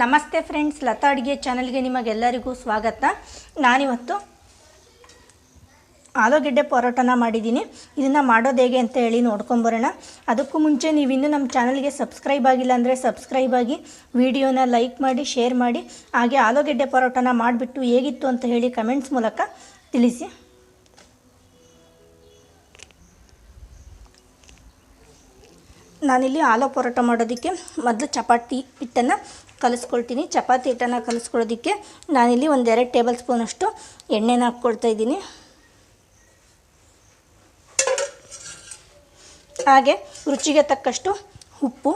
ನಮಸ್ತೆ ಫ್ರೆಂಡ್ಸ್, ಲತಾ ಅಡುಗೆ ಚಾನಲ್ಗೆ ನಿಮಗೆಲ್ಲರಿಗೂ ಸ್ವಾಗತ. ನಾನಿವತ್ತು ಆಲೂಗೆಡ್ಡೆ ಪರೋಟನ ಮಾಡಿದ್ದೀನಿ. ಇದನ್ನು ಮಾಡೋದು ಹೇಗೆ ಅಂತ ಹೇಳಿ ನೋಡ್ಕೊಂಬರೋಣ. ಅದಕ್ಕೂ ಮುಂಚೆ ನೀವು ಇನ್ನೂ ನಮ್ಮ ಚಾನಲ್ಗೆ ಸಬ್ಸ್ಕ್ರೈಬ್ ಆಗಿಲ್ಲ ಅಂದರೆ ಸಬ್ಸ್ಕ್ರೈಬ್ ಆಗಿ ವಿಡಿಯೋನ ಲೈಕ್ ಮಾಡಿ, ಶೇರ್ ಮಾಡಿ, ಹಾಗೆ ಆಲೂಗೆಡ್ಡೆ ಪರೋಟನ ಮಾಡಿಬಿಟ್ಟು ಹೇಗಿತ್ತು ಅಂತ ಹೇಳಿ ಕಮೆಂಟ್ಸ್ ಮೂಲಕ ತಿಳಿಸಿ. ನಾನಿಲ್ಲಿ ಆಲೂ ಪರೋಟ ಮಾಡೋದಕ್ಕೆ ಮೊದಲು ಚಪಾತಿ ಹಿಟ್ಟನ್ನು ಕಲಿಸ್ಕೊಳ್ತೀನಿ. ಚಪಾತಿ ಹಿಟ್ಟನ್ನು ಕಲಿಸ್ಕೊಳ್ಳೋದಕ್ಕೆ ನಾನಿಲ್ಲಿ ಒಂದೆರಡು ಟೇಬಲ್ ಸ್ಪೂನಷ್ಟು ಎಣ್ಣೆನ ಹಾಕ್ಕೊಳ್ತಾ ಇದ್ದೀನಿ. ಹಾಗೆ ರುಚಿಗೆ ತಕ್ಕಷ್ಟು ಉಪ್ಪು.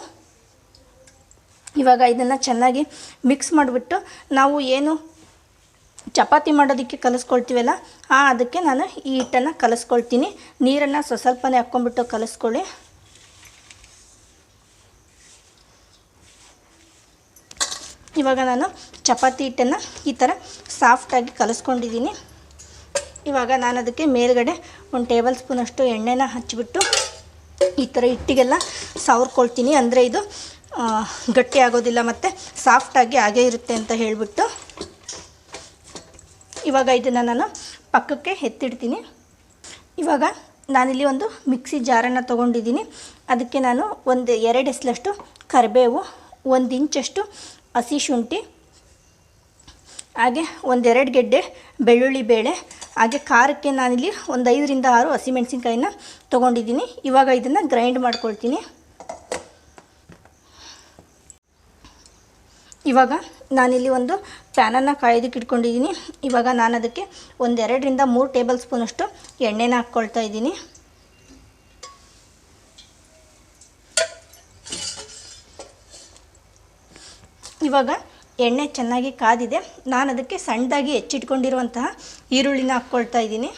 ಇವಾಗ ಇದನ್ನು ಚೆನ್ನಾಗಿ ಮಿಕ್ಸ್ ಮಾಡಿಬಿಟ್ಟು ನಾವು ಏನು ಚಪಾತಿ ಮಾಡೋದಕ್ಕೆ ಕಲಿಸ್ಕೊಳ್ತೀವಲ್ಲ, ಆ ಅದಕ್ಕೆ ನಾನು ಈ ಹಿಟ್ಟನ್ನು ಕಲಿಸ್ಕೊಳ್ತೀನಿ. ನೀರನ್ನು ಸ್ವಸ್ವಲ್ಪನೇ ಹಾಕ್ಕೊಂಡ್ಬಿಟ್ಟು ಕಲಿಸ್ಕೊಳ್ಳಿ. ಇವಾಗ ನಾನು ಚಪಾತಿ ಹಿಟ್ಟನ್ನು ಈ ಥರ ಸಾಫ್ಟಾಗಿ ಕಲಿಸ್ಕೊಂಡಿದ್ದೀನಿ. ಇವಾಗ ನಾನು ಅದಕ್ಕೆ ಮೇಲ್ಗಡೆ ಒಂದು ಟೇಬಲ್ ಸ್ಪೂನಷ್ಟು ಎಣ್ಣೆನ ಹಚ್ಚಿಬಿಟ್ಟು ಈ ಥರ ಹಿಟ್ಟಿಗೆಲ್ಲ ಸವರ್ಕೊಳ್ತೀನಿ. ಅಂದರೆ ಇದು ಗಟ್ಟಿ ಆಗೋದಿಲ್ಲ ಮತ್ತು ಸಾಫ್ಟಾಗಿ ಹಾಗೇ ಇರುತ್ತೆ ಅಂತ ಹೇಳಿಬಿಟ್ಟು. ಇವಾಗ ಇದನ್ನು ನಾನು ಪಕ್ಕಕ್ಕೆ ಎತ್ತಿಡ್ತೀನಿ. ಇವಾಗ ನಾನಿಲ್ಲಿ ಒಂದು ಮಿಕ್ಸಿ ಜಾರನ್ನು ತೊಗೊಂಡಿದ್ದೀನಿ. ಅದಕ್ಕೆ ನಾನು ಒಂದು ಎರಡು ಎಸ್ಲಷ್ಟು ಕರಿಬೇವು, ಒಂದು ಇಂಚಷ್ಟು ಹಸಿ ಶುಂಠಿ, ಹಾಗೆ ಒಂದೆರಡು ಗೆಡ್ಡೆ ಬೆಳ್ಳುಳ್ಳಿ ಬೇಳೆ, ಹಾಗೆ ಖಾರಕ್ಕೆ ನಾನಿಲ್ಲಿ ಒಂದು ಐದರಿಂದ ಆರು ಹಸಿಮೆಣಸಿನ್ಕಾಯಿನ ತೊಗೊಂಡಿದ್ದೀನಿ. ಇವಾಗ ಇದನ್ನು ಗ್ರೈಂಡ್ ಮಾಡ್ಕೊಳ್ತೀನಿ. ಇವಾಗ ನಾನಿಲ್ಲಿ ಒಂದು ಪ್ಯಾನನ್ನು ಕಾಯೋದಕ್ಕೆ ಇಟ್ಕೊಂಡಿದ್ದೀನಿ. ಇವಾಗ ನಾನು ಅದಕ್ಕೆ ಒಂದೆರಡರಿಂದ ಮೂರು ಟೇಬಲ್ ಸ್ಪೂನಷ್ಟು ಎಣ್ಣೆನ ಹಾಕ್ಕೊಳ್ತಾ ಇದ್ದೀನಿ. ಇವಾಗ ಎಣ್ಣೆ ಚೆನ್ನಾಗಿ ಕಾದಿದೆ. ನಾನು ಅದಕ್ಕೆ ಸಣ್ಣದಾಗಿ ಹೆಚ್ಚಿಟ್ಕೊಂಡಿರುವಂತಹ ಈರುಳ್ಳಿನ ಹಾಕ್ಕೊಳ್ತಾ ಇದ್ದೀನಿ.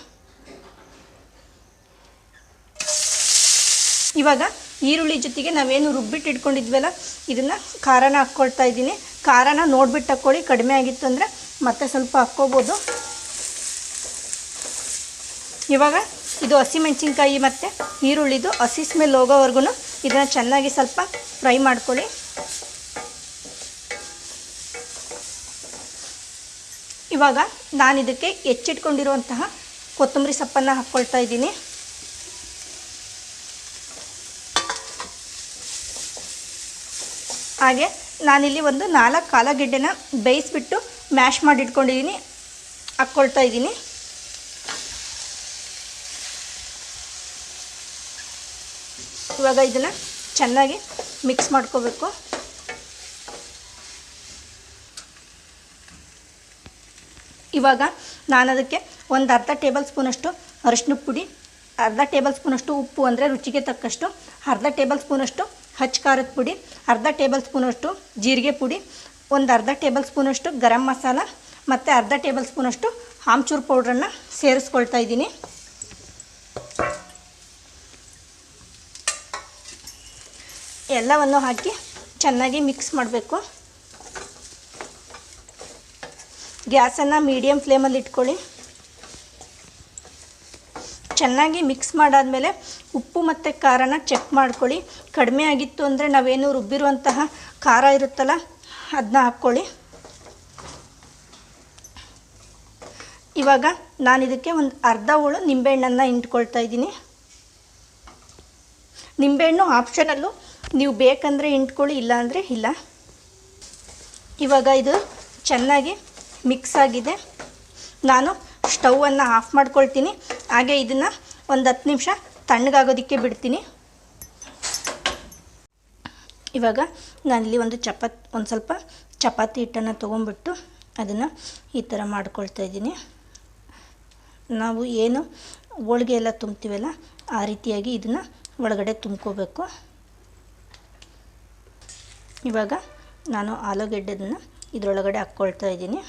ಇವಾಗ ಈರುಳ್ಳಿ ಜೊತೆಗೆ ನಾವೇನು ರುಬ್ಬಿಟ್ಟು ಇಟ್ಕೊಂಡಿದ್ವಲ್ಲ ಇದನ್ನು ಖಾರನ ಹಾಕ್ಕೊಳ್ತಾ ಇದ್ದೀನಿ. ಖಾರನ ನೋಡ್ಬಿಟ್ಟು ಹಾಕ್ಕೊಳ್ಳಿ. ಕಡಿಮೆ ಆಗಿತ್ತು ಅಂದರೆ ಮತ್ತೆ ಸ್ವಲ್ಪ ಹಾಕ್ಕೋಬೋದು. ಇವಾಗ ಇದು ಹಸಿಮೆಣಸಿನ್ಕಾಯಿ ಮತ್ತು ಈರುಳ್ಳಿದು ಹಸಿ ಸ್ಮೆಲ್ ಹೋಗೋವರೆಗೂ ಇದನ್ನು ಚೆನ್ನಾಗಿ ಸ್ವಲ್ಪ ಫ್ರೈ ಮಾಡ್ಕೊಳ್ಳಿ. ಇವಾಗ ನಾನು ಇದಕ್ಕೆ ಹೆಚ್ಚಿಟ್ಕೊಂಡಿರುವಂತಹ ಕೊತ್ತಂಬರಿ ಸೊಪ್ಪನ್ನು ಹಾಕ್ಕೊಳ್ತಾ ಇದ್ದೀನಿ. ಹಾಗೆ ನಾನಿಲ್ಲಿ ಒಂದು ನಾಲ್ಕು ಕಾಲಗೆಡ್ಡೆನ ಬೇಯಿಸ್ಬಿಟ್ಟು ಮ್ಯಾಶ್ ಮಾಡಿ ಇಟ್ಕೊಂಡಿದ್ದೀನಿ ಹಾಕ್ಕೊಳ್ತಾ ಇದ್ದೀನಿ. ಇವಾಗ ಇದನ್ನು ಚೆನ್ನಾಗಿ ಮಿಕ್ಸ್ ಮಾಡ್ಕೋಬೇಕು. ಇವಾಗ ನಾನು ಅದಕ್ಕೆ ಒಂದು ಅರ್ಧ ಟೇಬಲ್ ಸ್ಪೂನಷ್ಟು ಅರಿಶಿನ ಪುಡಿ, ಅರ್ಧ ಟೇಬಲ್ ಸ್ಪೂನಷ್ಟು ಉಪ್ಪು ಅಂದರೆ ರುಚಿಗೆ ತಕ್ಕಷ್ಟು, ಅರ್ಧ ಟೇಬಲ್ ಸ್ಪೂನಷ್ಟು ಹಚ್ಚ ಖಾರದ ಪುಡಿ, ಅರ್ಧ ಟೇಬಲ್ ಸ್ಪೂನಷ್ಟು ಜೀರಿಗೆ ಪುಡಿ, ಒಂದು ಅರ್ಧ ಟೇಬಲ್ ಸ್ಪೂನಷ್ಟು ಗರಂ ಮಸಾಲ ಮತ್ತು ಅರ್ಧ ಟೇಬಲ್ ಸ್ಪೂನಷ್ಟು ಆಮ್ಚೂರು ಪೌಡ್ರನ್ನು ಸೇರಿಸ್ಕೊಳ್ತಾ ಇದ್ದೀನಿ. ಎಲ್ಲವನ್ನು ಹಾಕಿ ಚೆನ್ನಾಗಿ ಮಿಕ್ಸ್ ಮಾಡಬೇಕು. ಗ್ಯಾಸನ್ನು ಮೀಡಿಯಮ್ ಫ್ಲೇಮಲ್ಲಿ ಇಟ್ಕೊಳ್ಳಿ. ಚೆನ್ನಾಗಿ ಮಿಕ್ಸ್ ಮಾಡಾದಮೇಲೆ ಉಪ್ಪು ಮತ್ತು ಖಾರನ ಚೆಕ್ ಮಾಡ್ಕೊಳ್ಳಿ. ಕಡಿಮೆ ಆಗಿತ್ತು ಅಂದರೆ ನಾವೇನು ರುಬ್ಬಿರುವಂತಹ ಖಾರ ಇರುತ್ತಲ್ಲ ಅದನ್ನ ಹಾಕ್ಕೊಳ್ಳಿ. ಇವಾಗ ನಾನು ಇದಕ್ಕೆ ಒಂದು ಅರ್ಧ ಹೋಳು ನಿಂಬೆಹಣ್ಣನ್ನು ಇಂಟ್ಕೊಳ್ತಾ ಇದ್ದೀನಿ. ನಿಂಬೆಹಣ್ಣು ಆಪ್ಷನಲ್ಲು ನೀವು ಬೇಕಂದರೆ ಇಂಟ್ಕೊಳ್ಳಿ ಇಲ್ಲಾಂದರೆ ಇಲ್ಲ. ಇವಾಗ ಇದು ಚೆನ್ನಾಗಿ ಮಿಕ್ಸ್ ಆಗಿದೆ. ನಾನು ಸ್ಟವನ್ನು ಆಫ್ ಮಾಡ್ಕೊಳ್ತೀನಿ. ಹಾಗೆ ಇದನ್ನು ಒಂದು ಹತ್ತು ನಿಮಿಷ ತಣ್ಣಗಾಗೋದಕ್ಕೆ ಬಿಡ್ತೀನಿ. ಇವಾಗ ನಾನಿಲ್ಲಿ ಒಂದು ಚಪಾತ್, ಒಂದು ಸ್ವಲ್ಪ ಚಪಾತಿ ಹಿಟ್ಟನ್ನು ತೊಗೊಂಬಿಟ್ಟು ಅದನ್ನು ಈ ಥರ ಮಾಡ್ಕೊಳ್ತಾ ಇದ್ದೀನಿ. ನಾವು ಏನು ಹೋಳಿಗೆ ಎಲ್ಲ ತುಂಬ್ತೀವಲ್ಲ, ಆ ರೀತಿಯಾಗಿ ಇದನ್ನು ಒಳಗಡೆ ತುಂಬ್ಕೋಬೇಕು. ಇವಾಗ ನಾನು ಆಲೂಗೆಡ್ಡೆದನ್ನು ಇದರೊಳಗಡೆ ಹಾಕ್ಕೊಳ್ತಾ ಇದ್ದೀನಿ.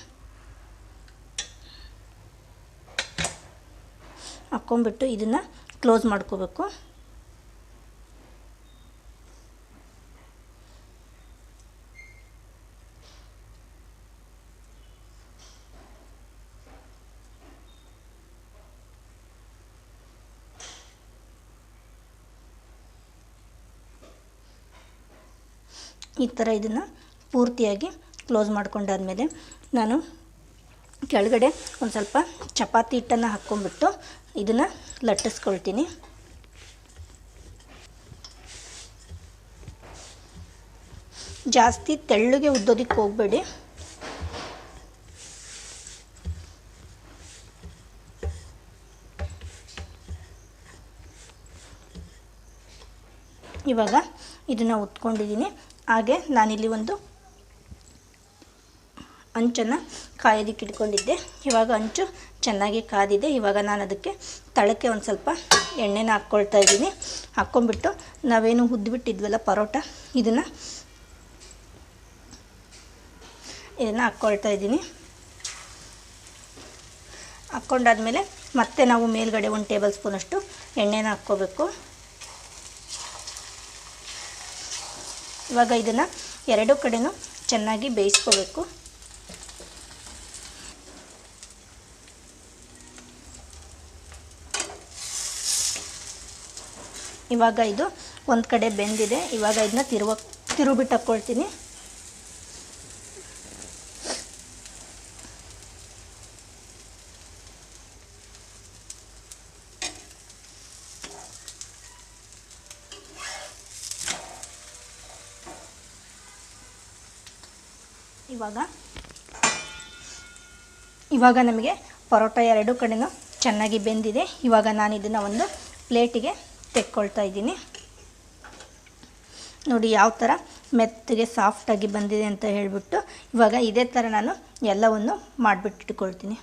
ಹಾಕ್ಕೊಂಬಿಟ್ಟು ಇದನ್ನು ಕ್ಲೋಸ್ ಮಾಡ್ಕೋಬೇಕು. ಈ ಥರ ಇದನ್ನು ಪೂರ್ತಿಯಾಗಿ ಕ್ಲೋಸ್ ಮಾಡ್ಕೊಂಡಾದ್ಮೇಲೆ ನಾನು ಕೆಳಗಡೆ ಒಂದು ಸ್ವಲ್ಪ ಚಪಾತಿ ಹಿಟ್ಟನ್ನು ಹಾಕ್ಕೊಂಡ್ಬಿಟ್ಟು ಇದನ್ನು ಲಟ್ಟಿಸ್ಕೊಳ್ತೀನಿ. ಜಾಸ್ತಿ ತೆಳ್ಳಗೆ ಉದ್ದೋದಕ್ಕೆ ಹೋಗಬೇಡಿ. ಇವಾಗ ಇದನ್ನು ಉತ್ಕೊಂಡಿದ್ದೀನಿ ಹಾಗೆ ನಾನಿಲ್ಲಿ ಒಂದು ಅಂಚನ್ನು ಕಾಯೋದಕ್ಕೆ ಇಟ್ಕೊಂಡಿದ್ದೆ ಇವಾಗ ಅಂಚು ಚೆನ್ನಾಗಿ ಕಾದಿದೆ. ಇವಾಗ ನಾನು ಅದಕ್ಕೆ ತಳಕ್ಕೆ ಒಂದು ಸ್ವಲ್ಪ ಎಣ್ಣೆನ ಹಾಕ್ಕೊಳ್ತಾ ಇದ್ದೀನಿ. ಹಾಕ್ಕೊಂಬಿಟ್ಟು ನಾವೇನು ಹುದ್ದುಬಿಟ್ಟಿದ್ವಲ್ಲ ಪರೋಟ, ಇದನ್ನು ಇದನ್ನು ಹಾಕ್ಕೊಳ್ತಾ ಇದ್ದೀನಿ. ಹಾಕ್ಕೊಂಡಾದ್ಮೇಲೆ ಮತ್ತೆ ನಾವು ಮೇಲ್ಗಡೆ ಒಂದು ಟೇಬಲ್ ಸ್ಪೂನಷ್ಟು ಎಣ್ಣೆನ ಹಾಕ್ಕೋಬೇಕು. ಇವಾಗ ಇದನ್ನು ಎರಡು ಕಡೆಯೂ ಚೆನ್ನಾಗಿ ಬೇಯಿಸ್ಕೋಬೇಕು. ಇವಾಗ ಇದು ಒಂದು ಕಡೆ ಬೆಂದಿದೆ. ಇವಾಗ ಇದನ್ನ ತಿರುವ ತಿರುಬಿಟ್ಟು ಹಾಕ್ಕೊಳ್ತೀನಿ ಇವಾಗ ಇವಾಗ ನಮಗೆ ಪರೋಟ ಎರಡು ಕಡೆಯೂ ಚೆನ್ನಾಗಿ ಬೆಂದಿದೆ. ಇವಾಗ ನಾನು ಇದನ್ನು ಒಂದು ಪ್ಲೇಟಿಗೆ ತೆಕ್ಕೊಳ್ತಾ ಇದ್ದೀನಿ. ನೋಡಿ ಯಾವ ಥರ ಮೆತ್ತಗೆ ಸಾಫ್ಟಾಗಿ ಬಂದಿದೆ ಅಂತ ಹೇಳಿಬಿಟ್ಟು ಇವಾಗ ಇದೇ ಥರ ನಾನು ಎಲ್ಲವನ್ನು ಮಾಡಿಬಿಟ್ಟಿಟ್ಕೊಳ್ತೀನಿ.